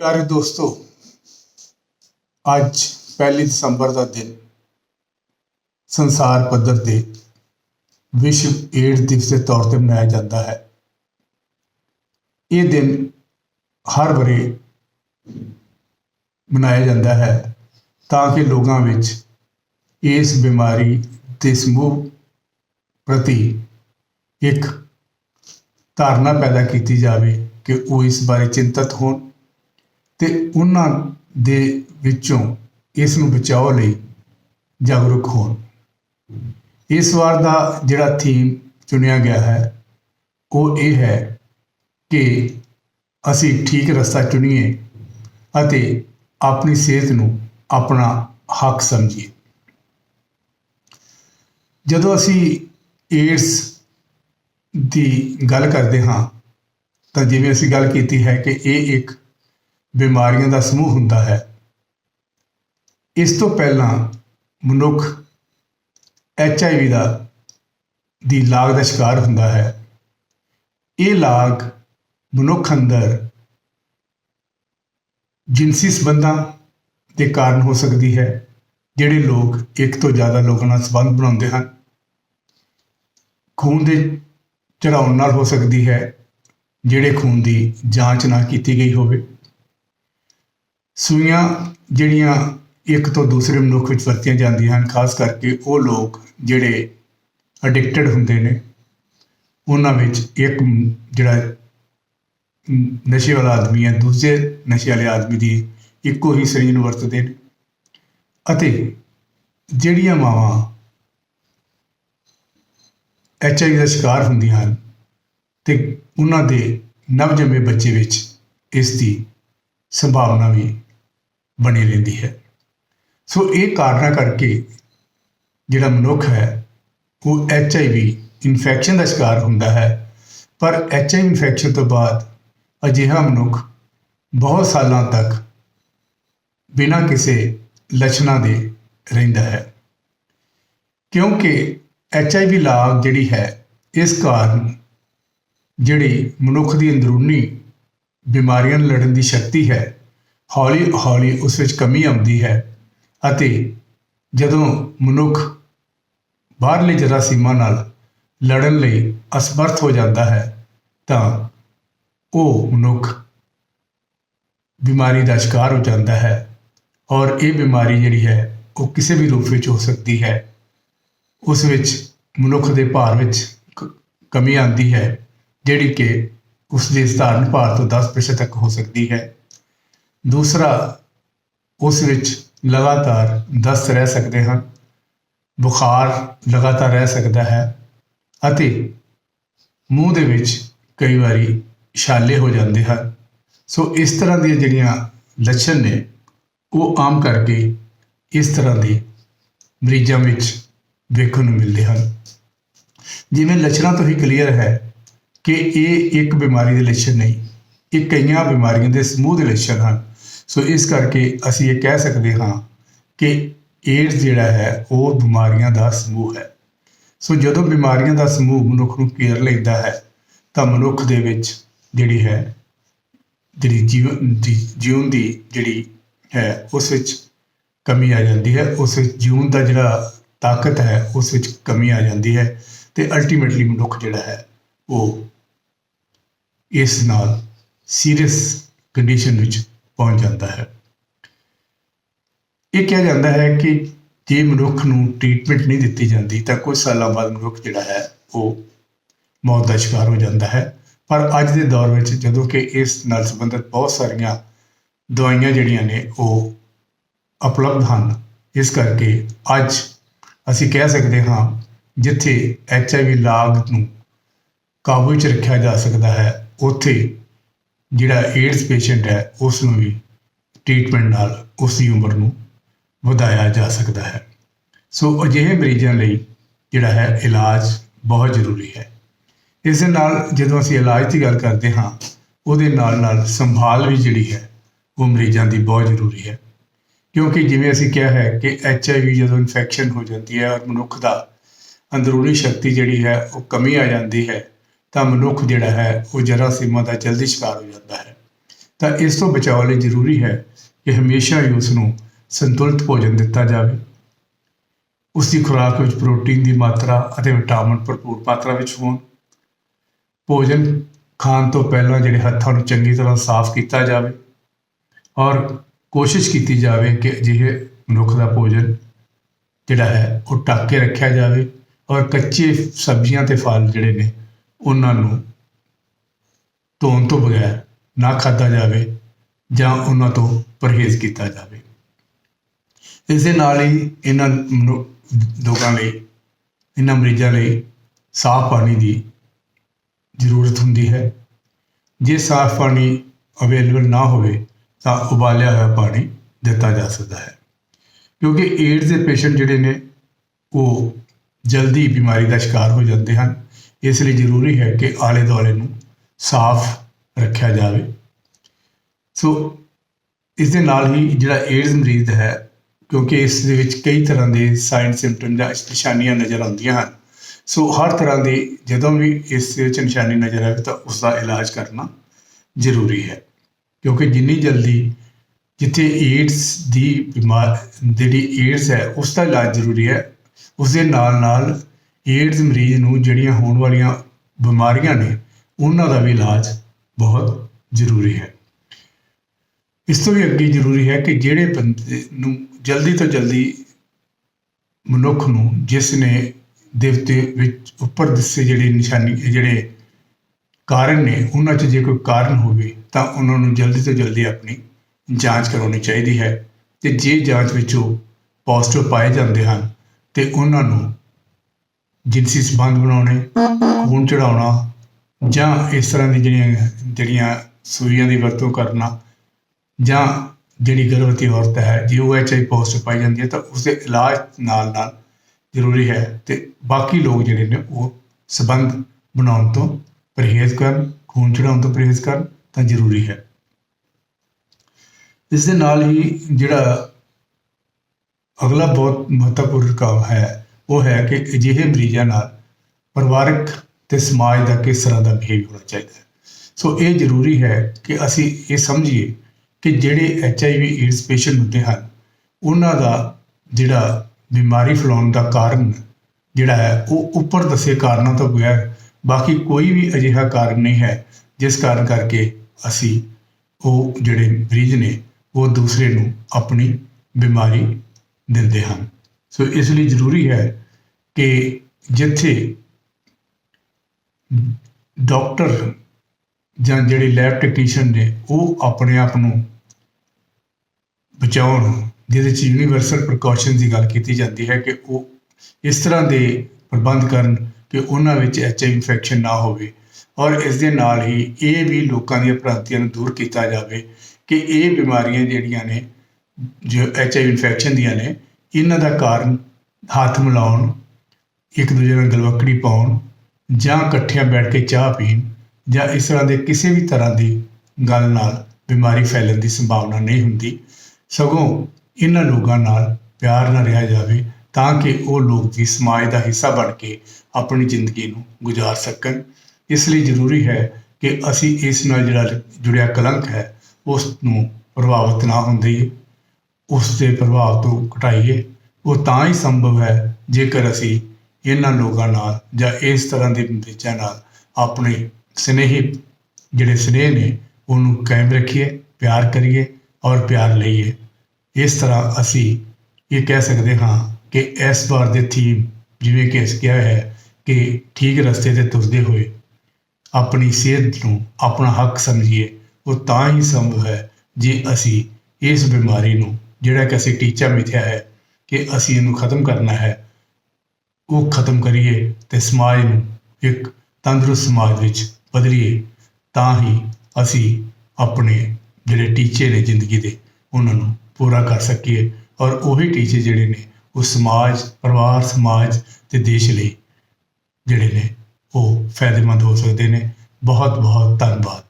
ਪਿਆਰੇ ਦੋਸਤੋ, ਅੱਜ 1 ਦਸੰਬਰ ਦਾ ਦਿਨ ਸੰਸਾਰ ਪੱਧਰ ਤੇ ਵਿਸ਼ਵ ਏਡ ਦਿਵਸ ਦੇ ਤੌਰ ਤੇ ਮਨਾਇਆ ਜਾਂਦਾ ਹੈ। ਇਹ ਦਿਨ ਹਰ ਵਰੇ ਮਨਾਇਆ ਜਾਂਦਾ ਹੈ ਤਾਂ ਕਿ ਲੋਕਾਂ ਵਿੱਚ ਇਸ ਬਿਮਾਰੀ ਦੇ ਸਮੂਹ ਪ੍ਰਤੀ ਇੱਕ ਧਾਰਨਾ ਪੈਦਾ ਕੀਤੀ ਜਾਵੇ ਕਿ ਉਹ ਇਸ ਬਾਰੇ ਚਿੰਤਤ ਹੋਣ ਤੇ ਉਹਨਾਂ ਦੇ ਵਿੱਚੋਂ ਇਸ ਨੂੰ ਬਚਾਓ ਲਈ ਜਾਗਰੂਕ ਹੋਣ। ਇਸ ਵਾਰ ਦਾ ਜਿਹੜਾ ਥੀਮ ਚੁਣਿਆ ਗਿਆ ਹੈ, ਉਹ ਇਹ ਹੈ ਕਿ ਅਸੀਂ ਠੀਕ ਰਸਤਾ ਚੁਣੀਏ ਅਤੇ ਆਪਣੀ ਸਿਹਤ ਨੂੰ ਆਪਣਾ ਹੱਕ ਸਮਝੀਏ। ਜਦੋਂ ਅਸੀਂ ਏਡਸ ਦੀ ਗੱਲ ਕਰਦੇ ਹਾਂ, ਤਾਂ ਜਿਵੇਂ ਅਸੀਂ ਗੱਲ ਕੀਤੀ ਹੈ ਕਿ ਇਹ ਇੱਕ ਬਿਮਾਰੀਆਂ ਦਾ ਸਮੂਹ ਹੁੰਦਾ ਹੈ। ਇਸ ਤੋਂ ਪਹਿਲਾਂ ਮਨੁੱਖ ਐਚ ਆਈ ਵੀ ਦਾ, ਦੀ ਲਾਗ ਦਾ ਸ਼ਿਕਾਰ ਹੁੰਦਾ ਹੈ। ਇਹ ਲਾਗ ਮਨੁੱਖ ਅੰਦਰ ਜਿਨਸੀ ਸੰਬੰਧਾਂ ਦੇ ਕਾਰਨ ਹੋ ਸਕਦੀ ਹੈ, ਜਿਹੜੇ ਲੋਕ ਇੱਕ ਤੋਂ ਜ਼ਿਆਦਾ ਲੋਕਾਂ ਨਾਲ ਸੰਬੰਧ ਬਣਾਉਂਦੇ ਹਨ। ਖੂਨ ਦੇ ਚੜਾਉਣ ਨਾਲ ਹੋ ਸਕਦੀ ਹੈ, ਜਿਹੜੇ ਖੂਨ ਦੀ ਜਾਂਚ ਨਾ ਕੀਤੀ ਗਈ ਹੋਵੇ। ਸੂਈਆਂ ਜਿਹੜੀਆਂ ਇੱਕ ਤੋਂ ਦੂਸਰੇ ਮਨੁੱਖ ਵਿੱਚ ਵਰਤੀਆਂ ਜਾਂਦੀਆਂ ਹਨ, ਖਾਸ ਕਰਕੇ ਉਹ ਲੋਕ ਜਿਹੜੇ ਅਡਿਕਟਡ ਹੁੰਦੇ ਨੇ, ਉਹਨਾਂ ਵਿੱਚ ਇੱਕ ਜਿਹੜਾ ਨਸ਼ੇ ਵਾਲਾ ਆਦਮੀ ਹੈ, ਦੂਜੇ ਨਸ਼ੇ ਵਾਲੇ ਆਦਮੀ ਦੀ ਇੱਕੋ ਹੀ ਸਰੀਰ ਨੂੰ ਵਰਤਦੇ ਨੇ। ਅਤੇ ਜਿਹੜੀਆਂ ਮਾਵਾਂ ਐਚ ਆਈ ਦਾ ਸ਼ਿਕਾਰ ਹੁੰਦੀਆਂ ਹਨ ਤੇ ਉਹਨਾਂ ਦੇ ਨਵਜੰਮੇ ਬੱਚੇ ਵਿੱਚ ਇਸ ਦੀ ਸੰਭਾਵਨਾ ਵੀ ਬਣੀ ਰਹਿੰਦੀ ਹੈ। ਸੋ ਇਹ ਕਾਰਨਾਂ ਕਰਕੇ ਜਿਹੜਾ ਮਨੁੱਖ ਹੈ, ਉਹ ਐਚ ਆਈ ਵੀ ਇਨਫੈਕਸ਼ਨ ਦਾ ਸ਼ਿਕਾਰ ਹੁੰਦਾ ਹੈ। ਪਰ ਐਚ ਆਈ ਇਨਫੈਕਸ਼ਨ ਤੋਂ ਬਾਅਦ ਅਜਿਹਾ ਮਨੁੱਖ ਬਹੁਤ ਸਾਲਾਂ ਤੱਕ ਬਿਨਾਂ ਕਿਸੇ ਲੱਛਣਾਂ ਦੇ ਰਹਿੰਦਾ ਹੈ। ਕਿਉਂਕਿ ਐਚ ਆਈ ਵੀ ਲਾਗ ਜਿਹੜੀ ਹੈ, ਇਸ ਕਾਰਨ ਜਿਹੜੀ ਮਨੁੱਖ ਦੀ ਅੰਦਰੂਨੀ ਬਿਮਾਰੀਆਂ ਨਾਲ ਲੜਨ ਦੀ ਸ਼ਕਤੀ ਹੈ ਹੌਲੀ ਹੌਲੀ ਉਸ ਵਿੱਚ ਕਮੀ ਆਉਂਦੀ ਹੈ ਅਤੇ ਜਦੋਂ ਮਨੁੱਖ ਬਾਹਰਲੇ ਜਰਾਸੀਮਾਂ ਨਾਲ ਲੜਨ ਲਈ ਅਸਮਰਥ ਹੋ ਜਾਂਦਾ ਹੈ, ਤਾਂ ਉਹ ਮਨੁੱਖ ਬਿਮਾਰੀ ਦਾ ਸ਼ਿਕਾਰ ਹੋ ਜਾਂਦਾ ਹੈ ਔਰ ਇਹ ਬਿਮਾਰੀ ਜਿਹੜੀ ਹੈ, ਉਹ ਕਿਸੇ ਵੀ ਰੂਪ ਵਿੱਚ ਹੋ ਸਕਦੀ ਹੈ। ਉਸ ਵਿੱਚ ਮਨੁੱਖ ਦੇ ਭਾਰ ਵਿੱਚ ਕਮੀ ਆਉਂਦੀ ਹੈ, ਜਿਹੜੀ ਕਿ ਉਸ ਦੇ ਸਧਾਰਨ ਭਾਰ ਤੋਂ 10% ਤੱਕ ਹੋ ਸਕਦੀ ਹੈ। ਦੂਸਰਾ, ਉਸ ਵਿੱਚ ਲਗਾਤਾਰ ਦਸਤ ਰਹਿ ਸਕਦੇ ਹਨ। ਬੁਖਾਰ ਲਗਾਤਾਰ ਰਹਿ ਸਕਦਾ ਹੈ ਅਤੇ ਮੂੰਹ ਦੇ ਵਿੱਚ ਕਈ ਵਾਰੀ ਛਾਲੇ ਹੋ ਜਾਂਦੇ ਹਨ। ਸੋ ਇਸ ਤਰ੍ਹਾਂ ਦੀਆਂ ਜਿਹੜੀਆਂ ਲੱਛਣ ਨੇ, ਉਹ ਆਮ ਕਰਕੇ ਇਸ ਤਰ੍ਹਾਂ ਦੇ ਮਰੀਜ਼ਾਂ ਵਿੱਚ ਵੇਖਣ ਨੂੰ ਮਿਲਦੇ ਹਨ। ਜਿਵੇਂ ਲੱਛਣਾਂ ਤੋਂ ਹੀ ਕਲੀਅਰ ਹੈ ਕਿ ਇਹ ਇੱਕ ਬਿਮਾਰੀ ਦੇ ਲੱਛਣ ਨਹੀਂ, ਇਹ ਕਈਆਂ ਬਿਮਾਰੀਆਂ ਦੇ ਸਮੂਹ ਦੇ ਲੱਛਣ ਹਨ। ਸੋ ਇਸ ਕਰਕੇ ਅਸੀਂ ਇਹ ਕਹਿ ਸਕਦੇ ਹਾਂ ਕਿ ਏਡਸ ਜਿਹੜਾ ਹੈ, ਉਹ ਬਿਮਾਰੀਆਂ ਦਾ ਸਮੂਹ ਹੈ। ਸੋ ਜਦੋਂ ਬਿਮਾਰੀਆਂ ਦਾ ਸਮੂਹ ਮਨੁੱਖ ਨੂੰ ਘੇਰ ਲੈਂਦਾ ਹੈ, ਤਾਂ ਮਨੁੱਖ ਦੇ ਵਿੱਚ ਜਿਹੜੀ ਹੈ, ਜਿਹੜੀ ਜੀਵਨ ਦੀ ਜਿਉਣ ਦੀ ਜਿਹੜੀ ਹੈ, ਉਸ ਵਿੱਚ ਕਮੀ ਆ ਜਾਂਦੀ ਹੈ। ਉਸ ਵਿੱਚ ਜੀਵਨ ਦਾ ਜਿਹੜਾ ਤਾਕਤ ਹੈ, ਉਸ ਵਿੱਚ ਕਮੀ ਆ ਜਾਂਦੀ ਹੈ ਤੇ ਅਲਟੀਮੇਟਲੀ ਮਨੁੱਖ ਜਿਹੜਾ ਹੈ, ਉਹ ਇਸ ਨਾਲ ਸੀਰੀਅਸ ਕੰਡੀਸ਼ਨ ਵਿੱਚ ਪਹੁੰਚ ਜਾਂਦਾ ਹੈ। ਇਹ ਕਿਹਾ ਜਾਂਦਾ ਹੈ ਕਿ ਜੇ ਮਨੁੱਖ ਨੂੰ ਟ੍ਰੀਟਮੈਂਟ ਨਹੀਂ ਦਿੱਤੀ ਜਾਂਦੀ ਤਾਂ ਕੁਝ ਸਾਲਾਂ ਬਾਅਦ ਮਨੁੱਖ ਜਿਹੜਾ ਹੈ ਉਹ ਮੌਤ ਦਾ ਸ਼ਿਕਾਰ ਹੋ ਜਾਂਦਾ ਹੈ। ਪਰ ਅੱਜ ਦੇ ਦੌਰ ਵਿੱਚ ਜਦੋਂ ਕਿ ਇਸ ਨਾਲ ਸੰਬੰਧਿਤ ਬਹੁਤ ਸਾਰੀਆਂ ਦਵਾਈਆਂ ਜਿਹੜੀਆਂ ਨੇ ਉਹ ਉਪਲਬਧ ਹਨ, ਇਸ ਕਰਕੇ ਅੱਜ ਅਸੀਂ ਕਹਿ ਸਕਦੇ ਹਾਂ ਜਿੱਥੇ ਐਚ ਆਈ ਵੀ ਲਾਗ ਨੂੰ ਕਾਬੂ ਵਿੱਚ ਰੱਖਿਆ ਜਾ ਸਕਦਾ ਹੈ, ਉੱਥੇ ਜਿਹੜਾ ਏਡਸ ਪੇਸ਼ੈਂਟ ਹੈ ਉਸ ਨੂੰ ਵੀ ਟ੍ਰੀਟਮੈਂਟ ਨਾਲ ਉਸ ਦੀ ਉਮਰ ਨੂੰ ਵਧਾਇਆ ਜਾ ਸਕਦਾ ਹੈ। ਸੋ ਅਜਿਹੇ ਮਰੀਜ਼ਾਂ ਲਈ ਜਿਹੜਾ ਹੈ, ਇਲਾਜ ਬਹੁਤ ਜ਼ਰੂਰੀ ਹੈ। ਇਸ ਦੇ ਨਾਲ ਜਦੋਂ ਅਸੀਂ ਇਲਾਜ ਦੀ ਗੱਲ ਕਰਦੇ ਹਾਂ, ਉਹਦੇ ਨਾਲ ਨਾਲ ਸੰਭਾਲ ਵੀ ਜਿਹੜੀ ਹੈ, ਉਹ ਮਰੀਜ਼ਾਂ ਦੀ ਬਹੁਤ ਜ਼ਰੂਰੀ ਹੈ। ਕਿਉਂਕਿ ਜਿਵੇਂ ਅਸੀਂ ਕਿਹਾ ਹੈ ਕਿ ਐਚ ਆਈ ਵੀ ਜਦੋਂ ਇਨਫੈਕਸ਼ਨ ਹੋ ਜਾਂਦੀ ਹੈ ਔਰ ਮਨੁੱਖ ਦਾ ਅੰਦਰੂਨੀ ਸ਼ਕਤੀ ਜਿਹੜੀ ਹੈ, ਉਹ ਕਮੀ ਆ ਜਾਂਦੀ ਹੈ ਤਾਂ ਮਨੁੱਖ ਜਿਹੜਾ ਹੈ, ਉਹ ਜਰਾਸੀਮਾਂ ਦਾ ਜਲਦੀ ਸ਼ਿਕਾਰ ਹੋ ਜਾਂਦਾ ਹੈ। ਤਾਂ ਇਸ ਤੋਂ ਬਚਾਅ ਲਈ ਜ਼ਰੂਰੀ ਹੈ ਕਿ ਹਮੇਸ਼ਾ ਹੀ ਉਸ ਨੂੰ ਸੰਤੁਲਿਤ ਭੋਜਨ ਦਿੱਤਾ ਜਾਵੇ। ਉਸ ਦੀ ਖੁਰਾਕ ਵਿੱਚ ਪ੍ਰੋਟੀਨ ਦੀ ਮਾਤਰਾ ਅਤੇ ਵਿਟਾਮਿਨ ਭਰਪੂਰ ਮਾਤਰਾ ਵਿੱਚ ਹੋਣ। ਭੋਜਨ ਖਾਣ ਤੋਂ ਪਹਿਲਾਂ ਜਿਹੜੇ ਹੱਥਾਂ ਨੂੰ ਚੰਗੀ ਤਰ੍ਹਾਂ ਸਾਫ਼ ਕੀਤਾ ਜਾਵੇ ਔਰ ਕੋਸ਼ਿਸ਼ ਕੀਤੀ ਜਾਵੇ ਕਿ ਅਜਿਹੇ ਮਨੁੱਖ ਦਾ ਭੋਜਨ ਜਿਹੜਾ ਹੈ, ਉਹ ਢੱਕ ਕੇ ਰੱਖਿਆ ਜਾਵੇ ਔਰ ਕੱਚੇ ਸਬਜ਼ੀਆਂ ਤੇ ਫਲ ਜਿਹੜੇ ਨੇ ਉਹਨਾਂ ਨੂੰ ਧੋਣ ਤੋਂ ਬਗੈਰ ਨਾ ਖਾਧਾ ਜਾਵੇ ਜਾਂ ਉਹਨਾਂ ਤੋਂ ਪਰਹੇਜ਼ ਕੀਤਾ ਜਾਵੇ। ਇਸ ਦੇ ਨਾਲ ਹੀ ਇਹਨਾਂ ਮਨੁ- ਲੋਕਾਂ ਲਈ, ਇਹਨਾਂ ਮਰੀਜ਼ਾਂ ਲਈ ਸਾਫ਼ ਪਾਣੀ ਦੀ ਜ਼ਰੂਰਤ ਹੁੰਦੀ ਹੈ। ਜੇ ਸਾਫ਼ ਪਾਣੀ ਅਵੇਲੇਬਲ ਨਾ ਹੋਵੇ ਤਾਂ ਉਬਾਲਿਆ ਹੋਇਆ ਪਾਣੀ ਦਿੱਤਾ ਜਾ ਸਕਦਾ ਹੈ। ਕਿਉਂਕਿ ਏਡਜ਼ ਦੇ ਪੇਸ਼ੈਂਟ ਜਿਹੜੇ ਨੇ, ਉਹ ਜਲਦੀ ਬਿਮਾਰੀ ਦਾ ਸ਼ਿਕਾਰ ਹੋ ਜਾਂਦੇ ਹਨ। ਇਸ ਲਈ ਜ਼ਰੂਰੀ ਹੈ ਕਿ ਆਲੇ ਦੁਆਲੇ ਨੂੰ ਸਾਫ਼ ਰੱਖਿਆ ਜਾਵੇ। ਸੋ, ਇਸ ਦੇ ਨਾਲ ਹੀ ਜਿਹੜਾ ਏਡਜ਼ ਮਰੀਜ਼ ਹੈ, ਕਿਉਂਕਿ ਇਸ ਦੇ ਵਿੱਚ ਕਈ ਤਰ੍ਹਾਂ ਦੇ ਸਾਈਨ ਸਿੰਪਟਮ ਜਾਂ ਨਿਸ਼ਾਨੀਆਂ ਨਜ਼ਰ ਆਉਂਦੀਆਂ ਹਨ। ਸੋ, ਹਰ ਤਰ੍ਹਾਂ ਦੀ ਜਦੋਂ ਵੀ ਇਸ ਵਿੱਚ ਨਿਸ਼ਾਨੀ ਨਜ਼ਰ ਆਵੇ ਤਾਂ ਉਸ ਦਾ ਇਲਾਜ ਕਰਨਾ ਜ਼ਰੂਰੀ ਹੈ। ਕਿਉਂਕਿ ਜਿੰਨੀ ਜਲਦੀ ਜਿੱਥੇ ਏਡਸ ਦੀ ਬਿਮਾਰ, ਜਿਹੜੀ ਏਡਸ ਹੈ, ਉਸ ਦਾ ਇਲਾਜ ਜ਼ਰੂਰੀ ਹੈ, ਉਸ ਦੇ ਨਾਲ ਨਾਲ ਏਡਜ਼ ਮਰੀਜ਼ ਨੂੰ ਜਿਹੜੀਆਂ ਹੋਣ ਵਾਲੀਆਂ ਬਿਮਾਰੀਆਂ ਨੇ, ਉਹਨਾਂ ਦਾ ਵੀ ਇਲਾਜ ਬਹੁਤ ਜ਼ਰੂਰੀ ਹੈ। ਇਸ ਤੋਂ ਵੀ ਅੱਗੇ ਜ਼ਰੂਰੀ ਹੈ ਕਿ ਜਿਹੜੇ ਬੰਦੇ ਨੂੰ ਜਲਦੀ ਤੋਂ ਜਲਦੀ ਮਨੁੱਖ ਨੂੰ, ਜਿਸ ਨੇ ਦੇਵਤੇ ਵਿੱਚ ਉੱਪਰ ਦੱਸੇ ਜਿਹੜੇ ਨਿਸ਼ਾਨੀ, ਜਿਹੜੇ ਕਾਰਨ ਨੇ, ਉਹਨਾਂ 'ਚ ਜੇ ਕੋਈ ਕਾਰਨ ਹੋਵੇ, ਤਾਂ ਉਹਨਾਂ ਨੂੰ ਜਲਦੀ ਤੋਂ ਜਲਦੀ ਆਪਣੀ ਜਾਂਚ ਕਰਾਉਣੀ ਚਾਹੀਦੀ ਹੈ। ਤੇ ਜੇ ਜਾਂਚ ਵਿੱਚ ਉਹ ਪੋਜ਼ਿਟਿਵ ਪਾਏ ਜਾਂਦੇ ਹਨ, ਤੇ ਉਹਨਾਂ ਨੂੰ ਜਿਨਸੀ ਸੰਬੰਧ ਬਣਾਉਣੇ, ਖੂਨ ਚੜਾਉਣਾ ਜਾਂ ਇਸ ਤਰ੍ਹਾਂ ਦੀ ਜਿਹੜੀਆਂ ਜਿਹੜੀਆਂ ਸੂਈਆਂ ਦੀ ਵਰਤੋਂ ਕਰਨਾ, ਜਾਂ ਜਿਹੜੀ ਗਰਭਵਤੀ ਔਰਤ ਹੈ, ਜੇ ਉਹ ਐਚਆਈ ਪੋਜ਼ਿਟਿਵ ਪਾਈ ਜਾਂਦੀ ਹੈ, ਤਾਂ ਉਸਦੇ ਇਲਾਜ ਨਾਲ ਨਾਲ ਜ਼ਰੂਰੀ ਹੈ ਤੇ ਬਾਕੀ ਲੋਕ ਜਿਹੜੇ ਨੇ, ਉਹ ਸੰਬੰਧ ਬਣਾਉਣ ਤੋਂ ਪਰਹੇਜ਼ ਕਰਨ, ਖੂਨ ਚੜਾਉਣ ਤੋਂ ਪਰਹੇਜ਼ ਕਰਨ, ਤਾਂ ਜ਼ਰੂਰੀ ਹੈ। ਇਸ ਦੇ ਨਾਲ ਹੀ ਜਿਹੜਾ ਅਗਲਾ ਬਹੁਤ ਮਹੱਤਵਪੂਰਨ ਕੰਮ ਹੈ ਉਹ ਹੈ ਕਿ ਅਜਿਹੇ ਮਰੀਜ਼ਾਂ ਨਾਲ ਪਰਿਵਾਰਕ ਤੇ ਸਮਾਜ ਦਾ ਕਿਸ ਤਰ੍ਹਾਂ ਦਾ ਬਿਹੇਵ ਹੋਣਾ ਚਾਹੀਦਾ ਹੈ। ਸੋ ਇਹ ਜ਼ਰੂਰੀ ਹੈ ਕਿ ਅਸੀਂ ਇਹ ਸਮਝੀਏ ਕਿ ਜਿਹੜੇ H I V AIDS patient ਹੁੰਦੇ ਹਨ, ਉਹਨਾਂ ਦਾ ਜਿਹੜਾ ਬਿਮਾਰੀ ਫੈਲਾਉਣ ਦਾ ਕਾਰਨ ਜਿਹੜਾ ਹੈ, ਉਹ ਉੱਪਰ ਦੱਸੇ ਕਾਰਨਾਂ ਤੋਂ ਬਗੈਰ ਬਾਕੀ ਕੋਈ ਵੀ ਅਜਿਹਾ ਕਾਰਨ ਨਹੀਂ ਹੈ, ਜਿਸ ਕਾਰਨ ਕਰਕੇ ਅਸੀਂ ਉਹ ਜਿਹੜੇ ਮਰੀਜ਼ ਨੇ, ਉਹ ਦੂਸਰੇ ਨੂੰ ਆਪਣੀ ਬਿਮਾਰੀ ਦਿੰਦੇ ਹਨ। ਸੋ ਇਸ ਲਈ ਜ਼ਰੂਰੀ ਹੈ ਕਿ ਜਿੱਥੇ ਡਾਕਟਰ ਜਾਂ ਜਿਹੜੇ ਲੈਬ ਟੈਕਨੀਸ਼ੀਅਨ ਨੇ, ਉਹ ਆਪਣੇ ਆਪ ਨੂੰ ਬਚਾਉਣ, ਜਿਹਦੇ ਚ ਯੂਨੀਵਰਸਲ ਪ੍ਰੀਕਾਸ਼ਨ ਦੀ ਗੱਲ ਕੀਤੀ ਜਾਂਦੀ ਹੈ ਕਿ ਉਹ ਇਸ ਤਰ੍ਹਾਂ ਦੇ ਪ੍ਰਬੰਧ ਕਰਨ ਕਿ ਉਹਨਾਂ ਵਿੱਚ ਐਚਆਈ ਇਨਫੈਕਸ਼ਨ ਨਾ ਹੋਵੇ ਔਰ ਇਸ ਦੇ ਨਾਲ ਹੀ ਇਹ ਵੀ ਲੋਕਾਂ ਦੀਆਂ ਭ੍ਰਾਂਤੀਆਂ ਨੂੰ ਦੂਰ ਕੀਤਾ ਜਾਵੇ ਕਿ ਇਹ ਬਿਮਾਰੀਆਂ ਜਿਹੜੀਆਂ ਨੇ, ਜੋ ਐਚਆਈ ਇਨਫੈਕਸ਼ਨ ਦੀਆਂ ਨੇ ਇਹਨਾਂ ਦਾ ਕਾਰਨ ਹੱਥ ਮਿਲਾਉਣ, ਇੱਕ ਦੂਜੇ ਨਾਲ ਗਲਵੱਕੜੀ ਪਾਉਣ ਜਾਂ ਇਕੱਠਿਆਂ ਬੈਠ ਕੇ ਚਾਹ ਪੀਣ ਜਾਂ ਇਸ ਤਰ੍ਹਾਂ ਦੇ ਕਿਸੇ ਵੀ ਤਰ੍ਹਾਂ ਦੀ ਗੱਲ ਨਾਲ ਬਿਮਾਰੀ ਫੈਲਣ ਦੀ ਸੰਭਾਵਨਾ ਨਹੀਂ ਹੁੰਦੀ। ਸਗੋਂ ਇਹਨਾਂ ਲੋਕਾਂ ਨਾਲ ਪਿਆਰ ਨਾਲ ਰਿਹਾ ਜਾਵੇ ਤਾਂ ਕਿ ਉਹ ਲੋਕ ਵੀ ਸਮਾਜ ਦਾ ਹਿੱਸਾ ਬਣ ਕੇ ਆਪਣੀ ਜ਼ਿੰਦਗੀ ਨੂੰ ਗੁਜ਼ਾਰ ਸਕਣ। ਇਸ ਲਈ ਜ਼ਰੂਰੀ ਹੈ ਕਿ ਅਸੀਂ ਇਸ ਨਾਲ ਜਿਹੜਾ ਜੁੜਿਆ ਕਲੰਕ ਹੈ, ਉਸ ਨੂੰ ਪ੍ਰਭਾਵਿਤ ਨਾ ਹੁੰਦੇ ਉਸ ਦੇ ਪ੍ਰਭਾਵ ਤੋਂ ਘਟਾਈਏ। ਉਹ ਤਾਂ ਹੀ ਸੰਭਵ ਹੈ ਜੇਕਰ ਅਸੀਂ ਇਹਨਾਂ ਲੋਕਾਂ ਨਾਲ ਜਾਂ ਇਸ ਤਰ੍ਹਾਂ ਦੇ ਮਰੀਜ਼ਾਂ ਨਾਲ ਆਪਣੇ ਸਨੇਹੀ, ਜਿਹੜੇ ਸਨੇਹ ਨੇ, ਉਹਨੂੰ ਕਾਇਮ ਰੱਖੀਏ, ਪਿਆਰ ਕਰੀਏ ਔਰ ਪਿਆਰ ਲਈਏ। ਇਸ ਤਰ੍ਹਾਂ ਅਸੀਂ ਇਹ ਕਹਿ ਸਕਦੇ ਹਾਂ ਕਿ ਇਸ ਵਾਰ ਦੇ ਥੀਮ ਜਿਵੇਂ ਕਿ ਇਸ ਕਿਹਾ ਹੈ ਕਿ ਠੀਕ ਰਸਤੇ ਤੇ ਤੁਰਦੇ ਹੋਏ ਆਪਣੀ ਸਿਹਤ ਨੂੰ ਆਪਣਾ ਹੱਕ ਸਮਝੀਏ, ਉਹ ਤਾਂ ਹੀ ਸੰਭਵ ਹੈ ਜੇ ਅਸੀਂ ਇਸ ਬਿਮਾਰੀ ਨੂੰ ਜਿਹੜਾ ਕਿ ਅਸੀਂ ਟੀਚਾ ਮਿਥਿਆ ਹੈ ਕਿ ਅਸੀਂ ਇਹਨੂੰ ਖਤਮ ਕਰਨਾ ਹੈ, ਉਹ ਖਤਮ ਕਰੀਏ ਤੇ ਸਮਾਜ ਨੂੰ ਇੱਕ ਤੰਦਰੁਸਤ ਸਮਾਜ ਵਿੱਚ ਬਦਲੀਏ, ਤਾਂ ਹੀ ਅਸੀਂ ਆਪਣੇ ਜਿਹੜੇ ਟੀਚੇ ਨੇ ਜ਼ਿੰਦਗੀ ਦੇ, ਉਹਨਾਂ ਨੂੰ ਪੂਰਾ ਕਰ ਸਕੀਏ ਔਰ ਉਹੀ ਟੀਚੇ ਜਿਹੜੇ ਨੇ, ਉਹ ਸਮਾਜ, ਪਰਿਵਾਰ, ਸਮਾਜ ਤੇ ਦੇਸ਼ ਲਈ ਜਿਹੜੇ ਨੇ, ਉਹ ਫਾਇਦੇਮੰਦ ਹੋ ਸਕਦੇ ਨੇ। ਬਹੁਤ ਬਹੁਤ ਧੰਨਵਾਦ।